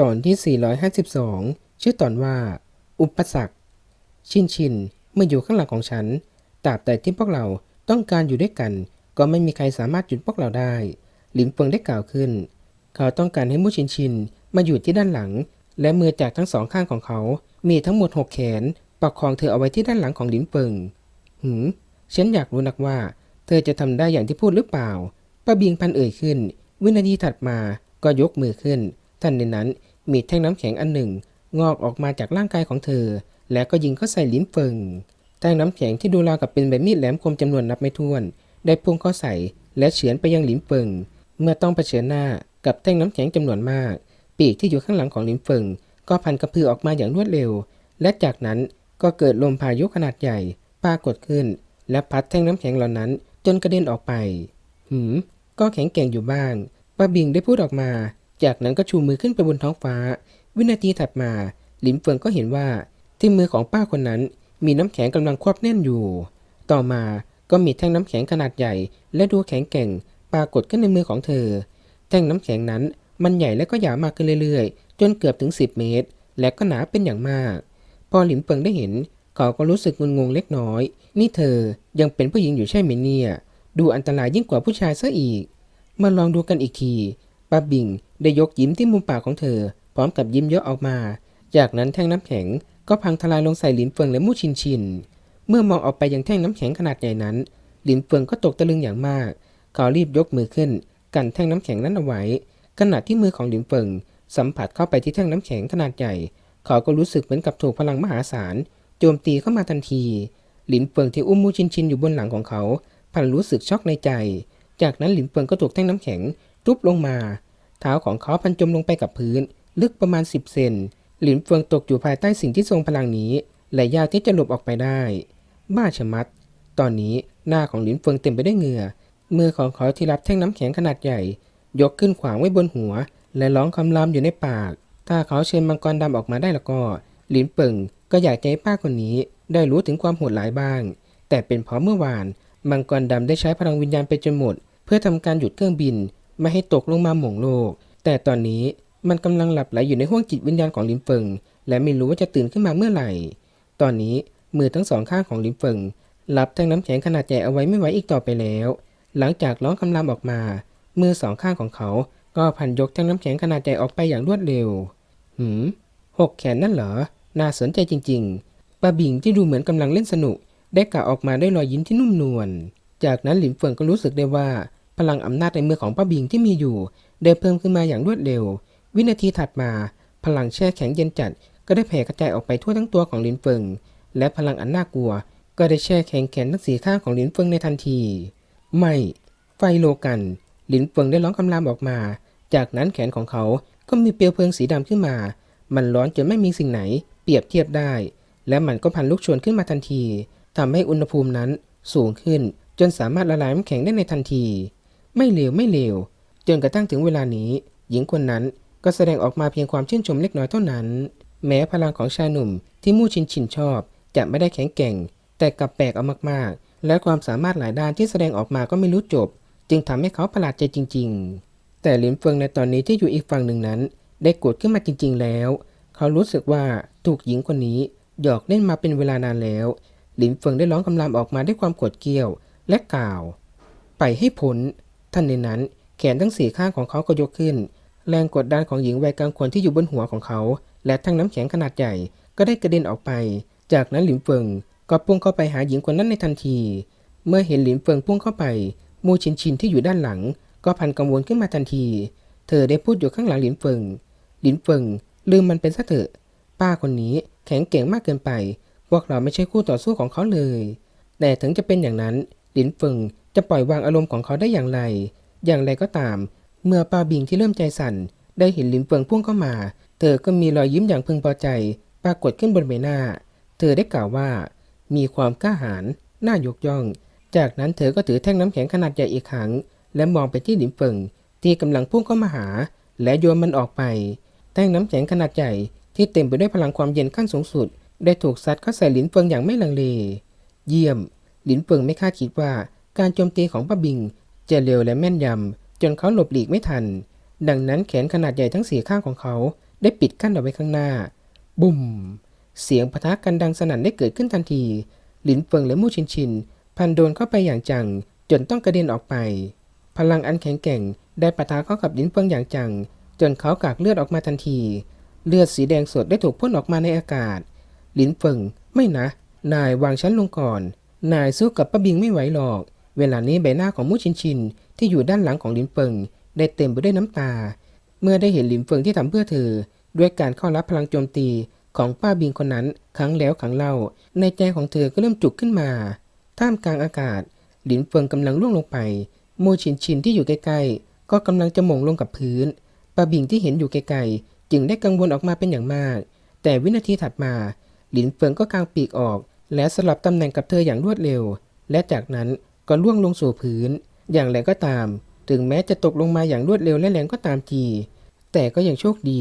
ตอนที่ 452 ชื่อตอนว่า อุปสรรค ชินชินเมื่ออยู่ข้างหลังของฉันตราบใดที่พวกเราต้องการอยู่ด้วยกัน ก็ไม่มีใครสามารถหยุดพวกเราได้ หลินเฟิงได้กล่าวขึ้น เขาต้องการให้มู่ชินชินมาอยู่ที่ด้านหลัง และมือจากทั้งสองข้างของเขา มีทั้งหมดหกแขนประคองเธอเอาไว้ที่ด้านหลังของหลินเฟิงหืมฉันอยากรู้นักว่า เธอจะทำได้อย่างที่พูดหรือเปล่าป้าเบียงพันเอ่ยขึ้น วินาทีถัดมาก็ยกมือขึ้น ทันในนั้นมีแท่งน้ำแข็งอันหนึ่ง งอกออกมาจากร่างกายของเธอ แล้วก็ยิงเข้าใส่ลิ้นเฟิงแท่งน้ำแข็งที่ดูราวกับเป็นใบมีดแหลมคมจำนวนนับไม่ถ้วน ได้พุ่งเข้าใส่และเฉือนไปยังลิ้นเฟิงเมื่อต้องเผชิญหน้ากับแท่งน้ำแข็งจำนวนมาก ปีกที่อยู่ข้างหลังของลิ้นเฟิงก็พันกระพือออกมาอย่างรวดเร็ว และจากนั้นก็เกิดลมพายุขนาดใหญ่ปรากฏขึ้น และพัดแท่งน้ำแข็งเหล่านั้นจนกระเด็นออกไป หืม ก็แข็งแกร่งอยู่บ้างป้าบิงได้พูดออกมา จากนั้นก็ชูมือขึ้นไปบนท้องฟ้า วินาทีถัดมาหลินเฟิงก็เห็นว่าที่มือของป้าคนนั้นมีน้ำแข็งกำลังควบแน่นอยู่ ต่อมาก็มีแท่งน้ำแข็งขนาดใหญ่ และดูแข็งแกร่งปรากฏขึ้นในมือของเธอ แท่งน้ำแข็งนั้นมันใหญ่และก็ยาวมากขึ้นเรื่อยๆ จนเกือบถึง 10 เมตร และก็หนาเป็นอย่างมาก พอหลินเฟิงได้เห็น เขาก็รู้สึกงงงเล็กน้อย นี่เธอยังเป็นผู้หญิงอยู่ใช่ไหมเนี่ย ดูอันตรายยิ่งกว่าผู้ชายซะอีก มาลองดูกันอีกที ป้าบิงได้ยกยิ้มที่มุมปากของเธอ พร้อมกับยิ้มเยอะออกมา จากนั้นแท่งน้ำแข็งก็พังทลายลงใส่หลินเฟิงและมู่ชินชิน เมื่อมองออกไปยังแท่งน้ำแข็งขนาดใหญ่นั้น หลินเฟิงก็ตกตะลึงอย่างมาก เขารีบยกมือขึ้น กันแท่งน้ำแข็งนั้นเอาไว้ ขณะที่มือของหลินเฟิงสัมผัสเข้าไปที่แท่งน้ำแข็งขนาดใหญ่ เขาก็รู้สึกเหมือนกับถูกพลังมหาศาลโจมตีเข้ามาทันที หลินเฟิงที่อุ้มมูชินชินอยู่บนหลังของเขา พันรู้สึกช็อกในใจ จากนั้นหลินเฟิงก็ถูกแท่งน้ำแข็ง ทุบลงมา เท้าของเขาพันจมลงไปกับพื้น ลึกประมาณ 10 เซน หลินเฟิงตกอยู่ภายใต้สิ่งที่ทรงพลังนี้และยากที่จะหลบออกไปได้ บ้าชะมัด ตอนนี้หน้าของหลินเฟิงเต็มไปด้วยเหงื่อ มือของเขาที่รับแท่งน้ำแข็งขนาดใหญ่ ยกขึ้นขวางไว้บนหัว และร้องคำรามอยู่ในปาก ถ้าเขาเชิญมังกรดำออกมาได้แล้วก็ หลินเปิงก็อยากจะให้ป้าคนนี้ได้รู้ถึงความโหดร้ายบ้าง แต่เป็นเพราะเมื่อวาน มังกรดำได้ใช้พลังวิญญาณไปจนหมด เพื่อทำการหยุดเครื่องบิน ไม่ให้ตกลงมาหม่งโลก แต่ตอนนี้มันกำลังหลับไหลอยู่ในห้วงจิตวิญญาณของลินเฟิง และไม่รู้ว่าจะตื่นขึ้นมาเมื่อไหร่ ตอนนี้มือทั้งสองข้างของลินเฟิงรับแท่งน้ำแข็งขนาดใหญ่เอาไว้ไม่ไหวอีกต่อไปแล้ว หลังจากร้องคำรามออกมา มือสองข้างของเขา ก็พันยกแท่งน้ำแข็งขนาดใหญ่ออกไปอย่างรวดเร็ว หืมหกแขนนั่นเหรอ น่าสนใจจริงๆป้าบิงที่ดูเหมือนกำลังเล่นสนุก ได้กล่าวออกมาด้วยรอยยิ้มที่นุ่มนวล จากนั้นหลินเฟิงก็รู้สึกได้ว่า พลังอำนาจในมือของป้าบิงที่มีอยู่ ได้เพิ่มขึ้นมาอย่างรวดเร็ว วินาทีถัดมา พลังแช่แข็งเย็นจัด ก็ได้แผ่กระจายออกไปทั่วทั้งตัวของหลินเฟิง และพลังอันน่ากลัว ก็ได้แช่แข็งแขนทั้งสีข้างของหลินเฟิงในทันที ไม่ ไฟโลกันหลินเฟิงได้ร้องคำรามออกมา จากนั้นแขนของเขาก็มีเปลวเพลิงสีดำขึ้นมา มันร้อนจนไม่มีสิ่งไหน เปรียบเทียบได้ และมันก็พันลุกชนขึ้นมาทันทีทำให้อุณหภูมินั้นสูงขึ้นจนสามารถละลายน้ำแข็งได้ในทันที ไม่เลวไม่เลวจนกระทั่งถึงเวลานี้ หญิงคนนั้นก็แสดงออกมาเพียงความชื่นชมเล็กน้อยเท่านั้น แม้พลังของชายหนุ่มที่มู่ชินชินชอบ จะไม่ได้แข็งแกร่ง แต่กลับแปลกเอามากๆ และความสามารถหลายด้านที่แสดงออกมาก็ไม่รู้จบ จึงทำให้เขาประหลาดใจจริง ๆ แต่หลินเฟิงในตอนนี้ที่อยู่อีกฝั่งหนึ่งนั้น ได้โกรธขึ้นมาจริง ๆ แล้ว เขารู้สึกว่าถูกหญิงคนนี้หยอกเล่นมาเป็นเวลานานแล้ว หลินเฟิงได้ร้องคำรามออกมาด้วยความโกรธเกรี้ยวและกล่าว ไปให้พ้น ท่านในนั้นแขนทั้งสี่ข้างของเขาก็ยกขึ้น แรงกดดันของหญิงวัยกลางคนที่อยู่บนหัวของเขา และทั้งน้ำแข็งขนาดใหญ่ก็ได้กระเด็นออกไป จากนั้นหลินเฟิงก็พุ่งเข้าไปหาหญิงคนนั้นในทันที เมื่อเห็นหลินเฟิงพุ่งเข้าไป มูชินชินที่อยู่ด้านหลัง ก็พันกังวลขึ้นมาทันที เธอได้พูดอยู่ข้างหลังหลินเฟิงหลินเฟิงลืมมันเป็นซะเถอะ ป้าคนนี้แข็งเก่งมากเกินไป พวกเราไม่ใช่คู่ต่อสู้ของเขาเลย แต่ถึงจะเป็นอย่างนั้นหลินเฟิง จะปล่อยวางอารมณ์ของเขาได้อย่างไร อย่างไรก็ตาม เมื่อป้าบิงที่เริ่มใจสั่น ได้เห็นหลินเฟิงพุ่งเข้ามา เธอก็มีรอยยิ้มอย่างพึงพอใจ ปรากฏขึ้นบนใบหน้า เธอได้กล่าวว่า มีความกล้าหาญน่ายกย่อง จากนั้นเธอก็ถือแท่งน้ำแข็งขนาดใหญ่อีกครั้ง และมองไปที่หลินเฟิงที่กำลังพุ่งเข้ามาหา และโยนมันออกไป แท่งน้ำแข็งขนาดใหญ่ที่เต็มไปด้วยพลังความเย็นขั้นสูงสุด ได้ถูกซัดเข้าใส่หลินเฟิงอย่างไม่ลังเล เยี่ยมหลินเฟิงไม่คาดคิดว่า การโจมตีของป้าบิงจะเร็วและแม่นยำ จนเขาหลบหลีกไม่ทัน ดังนั้นแขนขนาดใหญ่ทั้งสี่ข้างของเขาได้ปิดกั้นเอาไว้ข้างหน้า บุ่ม เสียงปะทะกันดังสนั่นได้เกิดขึ้นทันที หลินเฟิงและมู่ชินชิน พันโดนเข้าไปอย่างจัง จนต้องกระเด็นออกไป พลังอันแข็งแกร่งได้ปะทะเข้ากับหลินเฟิงอย่างจัง จนเขากากเลือดออกมาทันที เลือดสีแดงสดได้ถูกพ่นออกมาในอากาศ หลินเฟิงไม่นะ นายวางฉันลงก่อน นายสู้กับป้าบิงไม่ไหวหรอก เวลานี้ใบหน้าของมู่ชินชินที่อยู่ด้านหลังของหลินเฟิงได้เต็มไปด้วยน้ำตา เมื่อได้เห็นหลินเฟิงที่ทำเพื่อเธอ ด้วยการเข้ารับพลังโจมตีของป้าบิงคนนั้นครั้งแล้วครั้งเล่า ในใจของเธอก็เริ่มจุกขึ้นมา ท่ามกลางอากาศหลินเฟิงกำลังล่วงลงไปมู่ชินชินที่อยู่ใกล้ๆก็กำลังจะหม่งลงกับพื้นป้าบิงที่เห็นอยู่ไกลๆจึงได้กังวลออกมาเป็นอย่างมาก แต่วินาทีถัดมา หลินเฟิงก็กางปีกออก และสลับตำแหน่งกับเธออย่างรวดเร็ว และจากนั้น ก็ล่วงลงสู่พื้น อย่างไรก็ตาม ถึงแม้จะตกลงมาอย่างรวดเร็วและแรงก็ตามที แต่ก็ยังโชคดี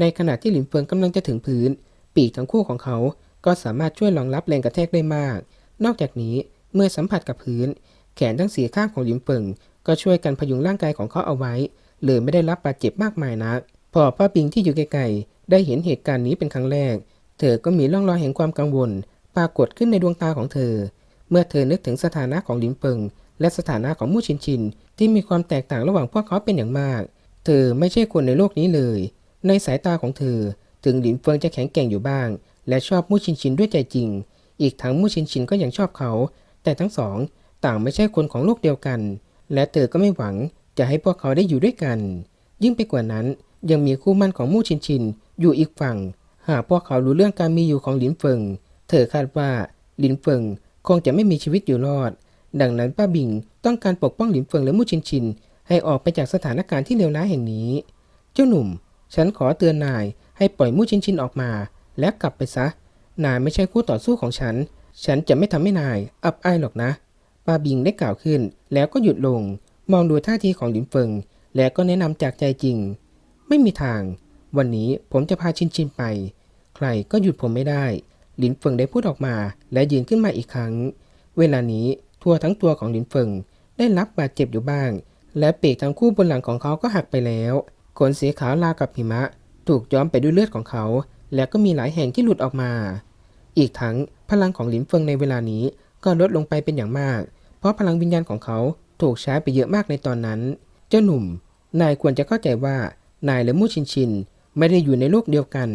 ในขณะที่หลินเฟิงกำลังจะถึงพื้น ปีกทั้งคู่ของเขาก็สามารถช่วยรองรับแรงกระแทกได้มาก นอกจากนี้เมื่อสัมผัสกับพื้น แขนทั้งสีข้างของหลินเฟิงก็ช่วยกันพยุงร่างกายของเขาเอาไว้เลยไม่ได้รับบาดเจ็บมากมายนัก พอป้าปิงที่อยู่ไกลๆได้เห็นเหตุการณ์นี้เป็นครั้งแรก เธอก็มีร่องรอยแห่งความกังวล ปรากฏขึ้นในดวงตาของเธอ เมื่อเธอนึกถึงสถานะของหลินเฟิง และสถานะของมู่ชินชิน ที่มีความแตกต่างระหว่างพวกเขาเป็นอย่างมาก เธอไม่ใช่คนในโลกนี้เลย ในสายตาของเธอ ถึงหลินเฟิงจะแข็งแกร่งอยู่บ้าง และชอบมู่ชินชินด้วยใจจริง อีกทั้งมู่ชินชินก็ยังชอบเขา แต่ทั้งสอง ต่างไม่ใช่คนของโลกเดียวกัน และเธอก็ไม่หวังจะให้พวกเขาได้อยู่ด้วยกัน ยิ่งไปกว่านั้นยังมีคู่มั่นของมู่ชินชินอยู่อีกฝั่ง หากพวกเขารู้เรื่องการมีอยู่ของหลินเฟิง เธอคาดว่าหลินเฟิง คงจะไม่มีชีวิตอยู่รอด ดังนั้นป้าบิงต้องการปกป้องหลินเฟิงและมู่ชินชิน ให้ออกไปจากสถานการณ์ที่เลวร้ายแห่งนี้ เจ้าหนุ่ม ฉันขอเตือนนายให้ปล่อยมู่ชินชินออกมา และกลับไปซะ นายไม่ใช่คู่ต่อสู้ของฉัน ฉันจะไม่ทำให้นาย อับอายหรอกนะ ป้าบิงได้กล่าวขึ้น แล้วก็หยุดลง มองดูท่าทีของหลินเฟิง แล้วก็แนะนำจากใจจริง ไม่มีทาง วันนี้ผมจะพาชินชินไป ใครก็หยุดผมไม่ได้ ลินเฟิงได้พูดออกมาและยืนขึ้นมาอีกครั้ง เวลานี้ทั่วทั้งตัวของหลินเฟิงได้รับบาดเจ็บอยู่บ้าง และปีกทั้งคู่บนหลังของเขาก็หักไปแล้วขนสีขาวลากับหิมะ ถูกย้อมไปด้วยเลือดของเขา และก็มีหลายแห่งที่หลุดออกมา อีกทั้งพลังของหลินเฟิงในเวลานี้ก็ลดลงไปเป็นอย่างมาก เพราะพลังวิญญาณของเขาถูกใช้ไปเยอะมากในตอนนั้น เจ้าหนุ่ม นายควรจะเข้าใจว่านายและมู่ชินชิน ไม่ได้อยู่ในโลกเดียวกัน